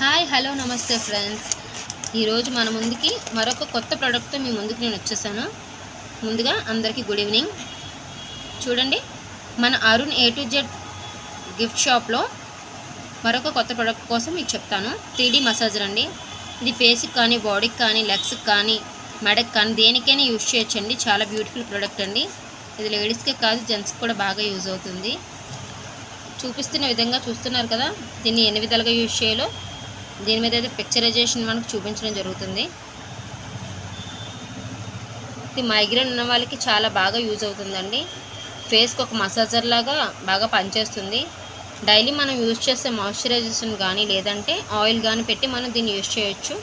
Hi hello నమస్తే friends. ఈరోజు మన ముందుకి మరొక కొత్త ప్రోడక్ట్తో మీ ముందుకు నేను వచ్చేసాను. ముందుగా అందరికీ గుడ్ ఈవినింగ్. చూడండి మన Arun A to Z gift షాప్లో మరొక కొత్త ప్రోడక్ట్ కోసం మీకు చెప్తాను. త్రీ మసాజర్ అండి ఇది ఫేస్కి కానీ బాడీకి కానీ లెగ్స్కి కానీ మెడకి కానీ దేనికైనా యూజ్ చేయొచ్చండి. చాలా బ్యూటిఫుల్ ప్రోడక్ట్ అండి. ఇది లేడీస్కే కాదు జెంట్స్కి కూడా బాగా యూజ్ అవుతుంది. చూపిస్తున్న విధంగా చూస్తున్నారు కదా దీన్ని ఎన్ని విధాలుగా యూజ్ చేయాలో దీని మీద అయితే పిక్చరైజేషన్ మనకు చూపించడం జరుగుతుంది. ఇది మైగ్రేన్ ఉన్న వాళ్ళకి చాలా బాగా యూజ్ అవుతుందండి. ఫేస్కి ఒక మసాజర్ లాగా బాగా పనిచేస్తుంది. డైలీ మనం యూజ్ చేసే మాయిశ్చరైజేషన్ కానీ లేదంటే ఆయిల్ కానీ పెట్టి మనం దీన్ని యూజ్ చేయొచ్చు.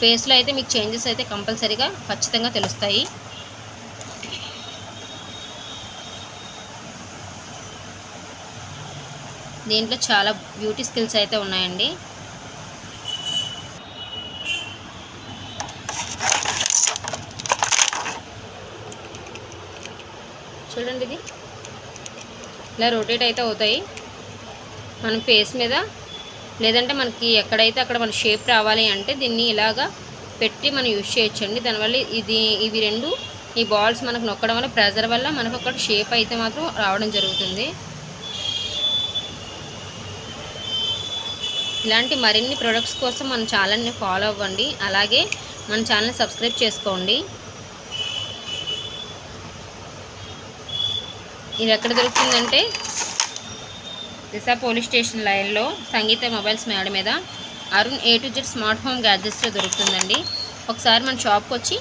ఫేస్లో అయితే మీకు చేంజెస్ అయితే కంపల్సరీగా ఖచ్చితంగా తెలుస్తాయి. దీంట్లో చాలా బ్యూటీ స్కిల్స్ అయితే ఉన్నాయండి. చూడండి ఇది. ఇలా రొటేట్ అయితే అవుతాయి. మన ఫేస్ మీద. లేదంటే మనకి ఎక్కడైతే అక్కడ మన షేప్ రావాలి అంటే దీన్ని ఇలాగా పెట్టి మనం యూజ్ చేయొచ్చండి. దానివల్ల ఇది ఇవి రెండు ఈ బాల్స్ మనకు నొక్కడం వల్ల ప్రెజర్ వల్ల మనకు ఒక షేప్ అయితే మాత్రం రావడం జరుగుతుంది. ఇలాంటి మరిన్ని ప్రొడక్ట్స్ కోసం మన ఛానల్ని ఫాలో అవ్వండి. అలాగే మన ఛానల్ని సబ్స్క్రైబ్ చేసుకోండి. ఇది ఎక్కడ దొరుకుతుందంటే దిశ పోలీస్ స్టేషన్ లైన్లో సంగీత మొబైల్స్ మేడ మీద. Arun A to Z smart home గ్యాడ్జెట్స్లో దొరుకుతుందండి. ఒకసారి మన షాప్కి వచ్చి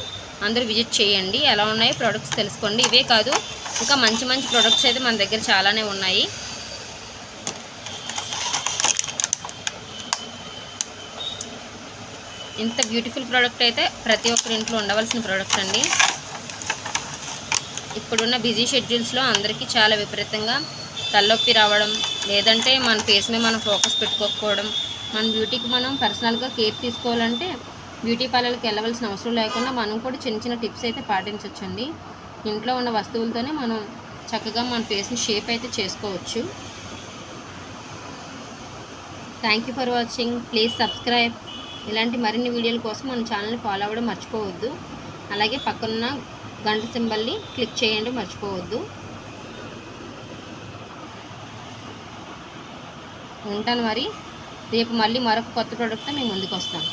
అందరూ విజిట్ చేయండి. ఎలా ఉన్నాయో ప్రోడక్ట్స్ తెలుసుకోండి. ఇవే కాదు ఇంకా మంచి మంచి ప్రోడక్ట్స్ అయితే మన దగ్గర చాలానే ఉన్నాయి. ఇంత బ్యూటిఫుల్ ప్రోడక్ట్ అయితే ప్రతి ఒక్కరి ఇంట్లో ఉండవలసిన ప్రోడక్ట్ అండి. ఇప్పుడున్న బిజీ షెడ్యూల్స్లో అందరికీ చాలా విపరీతంగా తలనొప్పి రావడం లేదంటే మన ఫేస్ మీద మనం ఫోకస్ పెట్టుకోకపోవడం మన బ్యూటీకి మనం పర్సనల్గా కేర్ తీసుకోవాలంటే బ్యూటీ పార్లర్కి వెళ్ళవలసిన అవసరం లేకుండా మనం కూడా చిన్న చిన్న టిప్స్ అయితే పాటించవచ్చండి. ఇంట్లో ఉన్న వస్తువులతోనే మనం చక్కగా మన ఫేస్ని షేప్ అయితే చేసుకోవచ్చు. Thank you for watching. Please subscribe. ఇలాంటి మరిన్ని వీడియోల కోసం మన ఛానల్ని ఫాలో అవ్వడం మర్చిపోవద్దు. అలాగే పక్కనున్న గంట సింబల్ని క్లిక్ చేయండి మర్చిపోవద్దు. ఉంటాను మరి. రేపు మళ్ళీ మరొక కొత్త ప్రోడక్ట్తో మేము ముందుకు వస్తాం